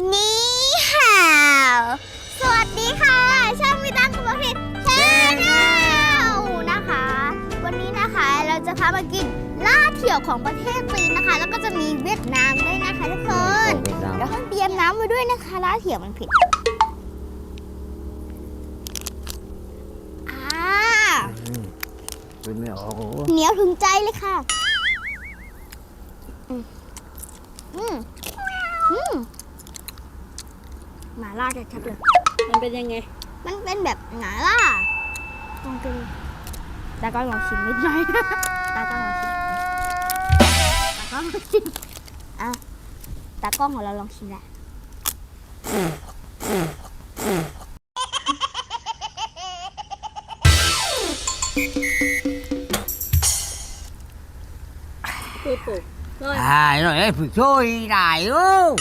นี่ห่าวสวัสดีค่ะ ช่างมิตังกุบพิษแชนแนลนะคะ วันนี้นะคะเราจะพามากินล่าเถี่ยวของประเทศจีนนะคะ แล้วก็จะมีเวียดนามด้วยนะคะทุกคนเวียดนาม เดี๋ยวต้องเตรียมน้ำไว้ด้วยนะคะล่าเถี่ยวมันเผ็ดอ่าอืมเป็นไม่ออกโอ้โหเหนียวถึงใจเลยค่ะ อืมอืมอืม หมาล่าชัดๆเลย มันเป็นยังไง มันเป็นแบบหมาล่าลองกินตาก้อนลองชิมนิดหน่อยตาก้อนลองชิมตาก้อนลองชิมอะตากล้องของเราลองชิมแหละปูปูร้อย à rồi ấy phải chơi này ô